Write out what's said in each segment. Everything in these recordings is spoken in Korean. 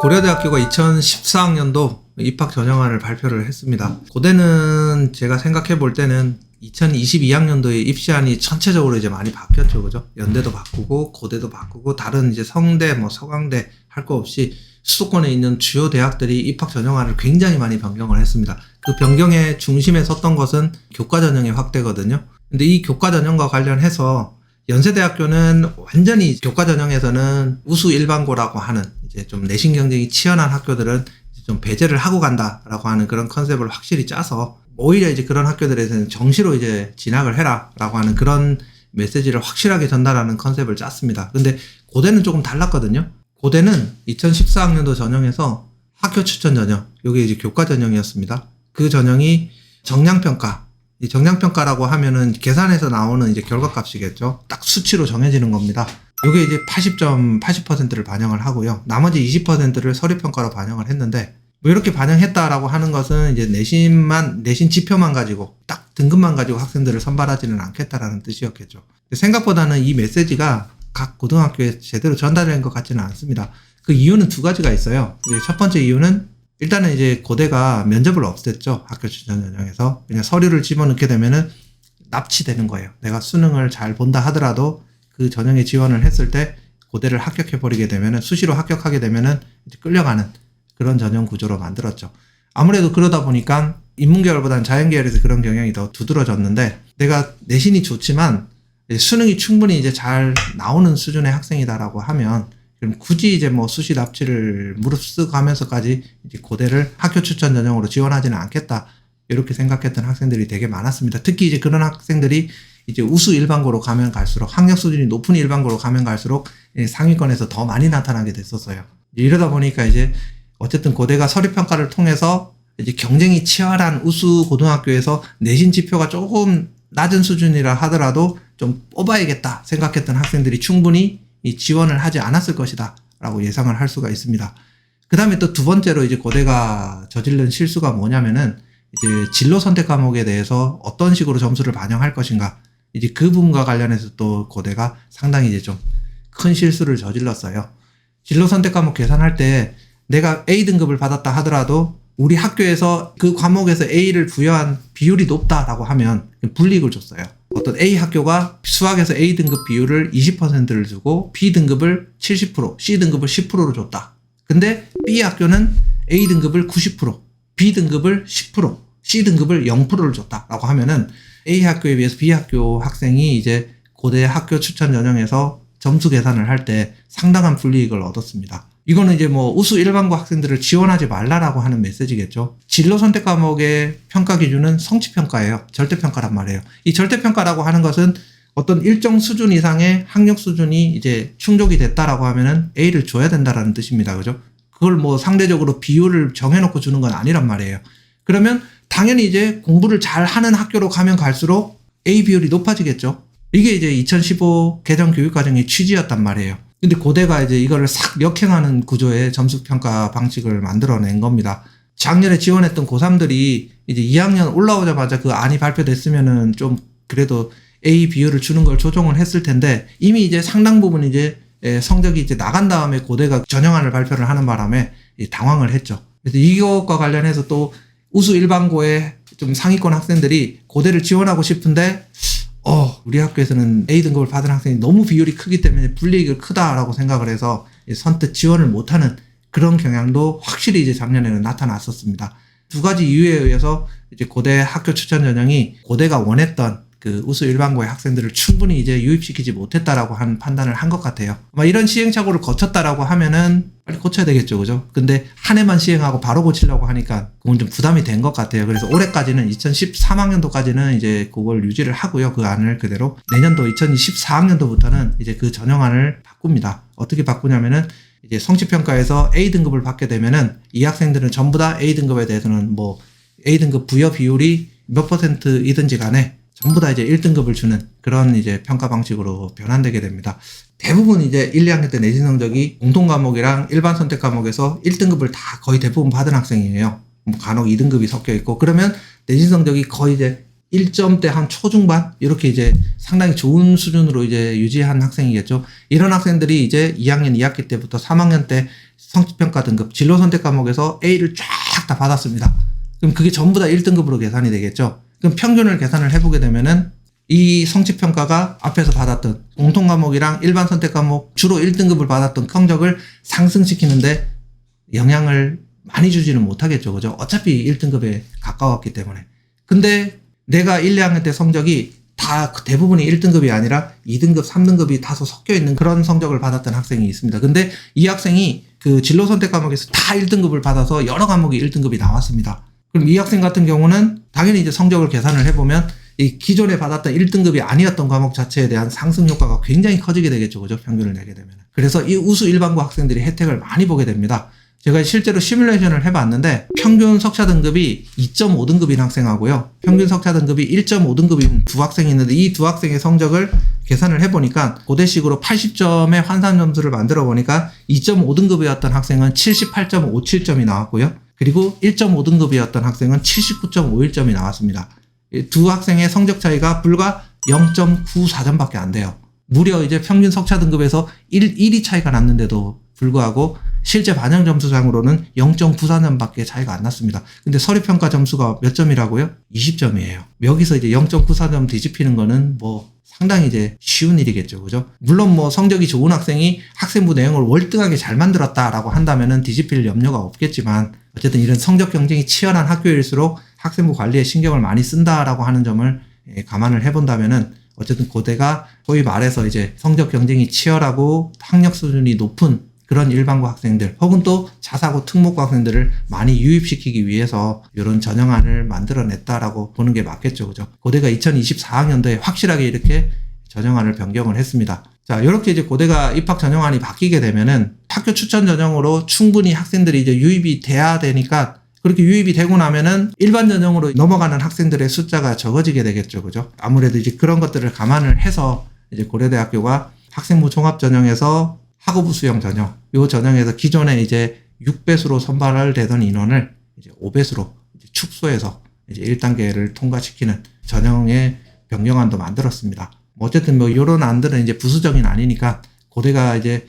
고려대학교가 2014학년도 입학 전형안을 발표를 했습니다. 고대는 제가 생각해 볼 때는 2022학년도에 입시안이 전체적으로 이제 많이 바뀌었죠, 그죠? 연대도 바꾸고 고대도 바꾸고 다른 이제 성대, 뭐 서강대 할 거 없이 수도권에 있는 주요 대학들이 입학 전형안을 굉장히 많이 변경을 했습니다. 그 변경의 중심에 섰던 것은 교과 전형의 확대거든요. 근데 이 교과 전형과 관련해서 연세대학교는 완전히 교과 전형에서는 우수 일반고라고 하는 이제 좀 내신 경쟁이 치열한 학교들은 좀 배제를 하고 간다라고 하는 그런 컨셉을 확실히 짜서 오히려 이제 그런 학교들에서는 정시로 이제 진학을 해라라고 하는 그런 메시지를 확실하게 전달하는 컨셉을 짰습니다. 근데 고대는 조금 달랐거든요. 고대는 2014학년도 전형에서 학교 추천 전형, 요게 이제 교과 전형이었습니다. 그 전형이 정량평가, 이 정량평가라고 하면은 계산해서 나오는 이제 결과값이겠죠. 딱 수치로 정해지는 겁니다. 요게 이제 80점, 80%를 반영을 하고요. 나머지 20%를 서류평가로 반영을 했는데, 뭐 이렇게 반영했다라고 하는 것은 이제 내신만, 내신 지표만 가지고, 딱 등급만 가지고 학생들을 선발하지는 않겠다라는 뜻이었겠죠. 생각보다는 이 메시지가 각 고등학교에 제대로 전달된 것 같지는 않습니다. 그 이유는 두 가지가 있어요. 첫 번째 이유는 일단은 이제 고대가 면접을 없앴죠. 학교 추천 전형에서. 그냥 서류를 집어넣게 되면은 납치되는 거예요. 내가 수능을 잘 본다 하더라도 그 전형에 지원을 했을 때 고대를 합격해버리게 되면은 수시로 합격하게 되면은 끌려가는 그런 전형 구조로 만들었죠. 아무래도 그러다 보니까 인문계열보다는 자연계열에서 그런 경향이 더 두드러졌는데 내가 내신이 좋지만 수능이 충분히 이제 잘 나오는 수준의 학생이다라고 하면 그럼 굳이 이제 뭐 수시 납치를 무릅쓰고 하면서까지 이제 고대를 학교 추천 전형으로 지원하지는 않겠다. 이렇게 생각했던 학생들이 되게 많았습니다. 특히 이제 그런 학생들이 이제 우수 일반고로 가면 갈수록 학력 수준이 높은 일반고로 가면 갈수록 이 상위권에서 더 많이 나타나게 됐었어요. 이러다 보니까 이제 어쨌든 고대가 서류 평가를 통해서 이제 경쟁이 치열한 우수 고등학교에서 내신 지표가 조금 낮은 수준이라 하더라도 좀 뽑아야겠다 생각했던 학생들이 충분히 이 지원을 하지 않았을 것이다 라고 예상을 할 수가 있습니다. 그 다음에 또 두 번째로 이제 고대가 저지른 실수가 뭐냐면은 이제 진로 선택 과목에 대해서 어떤 식으로 점수를 반영할 것인가 이제 그 부분과 관련해서 또 고대가 상당히 이제 좀 큰 실수를 저질렀어요. 진로 선택 과목 계산할 때 내가 A 등급을 받았다 하더라도 우리 학교에서 그 과목에서 A를 부여한 비율이 높다라고 하면 불이익을 줬어요. 어떤 A 학교가 수학에서 A 등급 비율을 20%를 주고 B 등급을 70%, C 등급을 10%로 줬다. 근데 B 학교는 A 등급을 90%, B 등급을 10%, C 등급을 0%를 줬다라고 하면은 A 학교에 비해서 B 학교 학생이 이제 고대 학교 추천 전형에서 점수 계산을 할 때 상당한 불이익을 얻었습니다. 이거는 이제 뭐 우수 일반고 학생들을 지원하지 말라라고 하는 메시지겠죠. 진로 선택 과목의 평가 기준은 성취 평가예요. 절대 평가란 말이에요. 이 절대 평가라고 하는 것은 어떤 일정 수준 이상의 학력 수준이 이제 충족이 됐다라고 하면은 A를 줘야 된다라는 뜻입니다. 그죠? 그걸 뭐 상대적으로 비율을 정해놓고 주는 건 아니란 말이에요. 그러면 당연히 이제 공부를 잘 하는 학교로 가면 갈수록 A 비율이 높아지겠죠. 이게 이제 2015 개정 교육 과정의 취지였단 말이에요. 근데 고대가 이제 이거를 싹 역행하는 구조의 점수평가 방식을 만들어낸 겁니다. 작년에 지원했던 고3들이 이제 2학년 올라오자마자 그 안이 발표됐으면은 좀 그래도 A 비율을 주는 걸 조정을 했을 텐데 이미 이제 상당 부분 이제 예, 성적이 이제 나간 다음에 고대가 전형안을 발표를 하는 바람에 당황을 했죠. 그래서 이것과 관련해서 또 우수 일반고의 좀 상위권 학생들이 고대를 지원하고 싶은데 어, 우리 학교에서는 A 등급을 받은 학생이 너무 비율이 크기 때문에 불이익이 크다라고 생각을 해서 선뜻 지원을 못하는 그런 경향도 확실히 이제 작년에는 나타났었습니다. 두 가지 이유에 의해서 이제 고대 학교 추천 전형이 고대가 원했던 그 우수 일반고의 학생들을 충분히 이제 유입시키지 못했다라고 하는 판단을 한 것 같아요. 아마 이런 시행착오를 거쳤다라고 하면은 빨리 고쳐야 되겠죠, 그죠? 근데 한 해만 시행하고 바로 고치려고 하니까 그건 좀 부담이 된 것 같아요. 그래서 올해까지는 2013학년도까지는 이제 그걸 유지를 하고요, 그 안을 그대로 내년도 2024학년도부터는 이제 그 전형안을 바꿉니다. 어떻게 바꾸냐면은 이제 성취평가에서 A 등급을 받게 되면은 이 학생들은 전부 다 A 등급에 대해서는 뭐 A 등급 부여 비율이 몇 퍼센트이든지 간에 전부 다 이제 1등급을 주는 그런 이제 평가 방식으로 변환되게 됩니다. 대부분 이제 1, 2학년 때 내신 성적이 공통 과목이랑 일반 선택 과목에서 1등급을 다 거의 대부분 받은 학생이에요. 뭐 간혹 2등급이 섞여 있고 그러면 내신 성적이 거의 이제 1점대 한 초중반 이렇게 이제 상당히 좋은 수준으로 이제 유지한 학생이겠죠. 이런 학생들이 이제 2학년 2학기 때부터 3학년 때 성취평가 등급 진로 선택 과목에서 A를 쫙 다 받았습니다. 그럼 그게 전부 다 1등급으로 계산이 되겠죠. 그럼 평균을 계산을 해보게 되면은 이 성취평가가 앞에서 받았던 공통 과목이랑 일반 선택 과목 주로 1등급을 받았던 성적을 상승시키는데 영향을 많이 주지는 못하겠죠. 그죠? 어차피 1등급에 가까웠기 때문에. 근데 내가 1, 2학년 때 성적이 다그 대부분이 1등급이 아니라 2등급, 3등급이 다소 섞여 있는 그런 성적을 받았던 학생이 있습니다. 근데 이 학생이 그 진로 선택 과목에서 다 1등급을 받아서 여러 과목이 1등급이 나왔습니다. 그럼 이 학생 같은 경우는 당연히 이제 성적을 계산을 해보면 이 기존에 받았던 1등급이 아니었던 과목 자체에 대한 상승 효과가 굉장히 커지게 되겠죠. 그죠? 평균을 내게 되면. 그래서 이 우수 일반고 학생들이 혜택을 많이 보게 됩니다. 제가 실제로 시뮬레이션을 해봤는데 평균 석차 등급이 2.5등급인 학생하고요. 평균 석차 등급이 1.5등급인 두 학생이 있는데 이 두 학생의 성적을 계산을 해보니까 고대식으로 80점의 환산 점수를 만들어 보니까 2.5등급이었던 학생은 78.57점이 나왔고요. 그리고 1.5등급이었던 학생은 79.51점이 나왔습니다. 이두 학생의 성적 차이가 불과 0.94점밖에 안 돼요. 무려 이제 평균 석차 등급에서 1, 1위 차이가 났는데도 불구하고 실제 반영 점수상으로는 0.94점밖에 차이가 안 났습니다. 근데 서류 평가 점수가 몇 점이라고요? 20점이에요. 여기서 이제 0.94점 뒤집히는 거는 뭐 상당히 이제 쉬운 일이겠죠. 그죠? 물론 뭐 성적이 좋은 학생이 학생부 내용을 월등하게 잘 만들었다라고 한다면은 뒤집힐 염려가 없겠지만 어쨌든 이런 성적 경쟁이 치열한 학교일수록 학생부 관리에 신경을 많이 쓴다라고 하는 점을 예, 감안을 해본다면은 어쨌든 고대가 소위 말해서 이제 성적 경쟁이 치열하고 학력 수준이 높은 그런 일반고 학생들 혹은 또 자사고 특목고 학생들을 많이 유입시키기 위해서 이런 전형안을 만들어냈다라고 보는 게 맞겠죠. 그죠? 고대가 2024학년도에 확실하게 이렇게 전형안을 변경을 했습니다. 자, 이렇게 이제 고대가 입학 전형안이 바뀌게 되면은 학교 추천 전형으로 충분히 학생들이 이제 유입이 돼야 되니까 그렇게 유입이 되고 나면은 일반 전형으로 넘어가는 학생들의 숫자가 적어지게 되겠죠. 그죠? 아무래도 이제 그런 것들을 감안을 해서 이제 고려대학교가 학생부 종합 전형에서 학업부 수용 전형, 요 전형에서 기존에 이제 6배수로 선발을 되던 인원을 이제 5배수로 이제 축소해서 이제 1단계를 통과시키는 전형의 변경안도 만들었습니다. 뭐 어쨌든 뭐 요런 안들은 이제 부수적인 아니니까 고대가 이제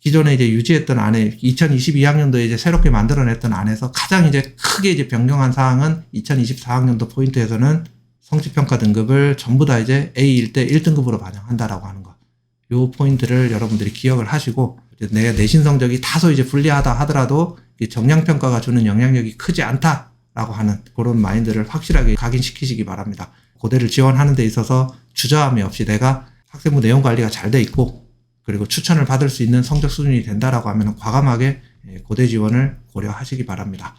기존에 이제 유지했던 안에 2022학년도에 이제 새롭게 만들어냈던 안에서 가장 이제 크게 이제 변경한 사항은 2024학년도 포인트에서는 성취평가 등급을 전부 다 이제 A일 때 1등급으로 반영한다라고 하는 것. 요 포인트를 여러분들이 기억을 하시고 내 내신 성적이 다소 이제 불리하다 하더라도 이 정량평가가 주는 영향력이 크지 않다라고 하는 그런 마인드를 확실하게 각인시키시기 바랍니다. 고대를 지원하는 데 있어서 주저함이 없이 내가 학생부 내용 관리가 잘 돼 있고 그리고 추천을 받을 수 있는 성적 수준이 된다라고 하면 과감하게 예, 고대 지원을 고려하시기 바랍니다.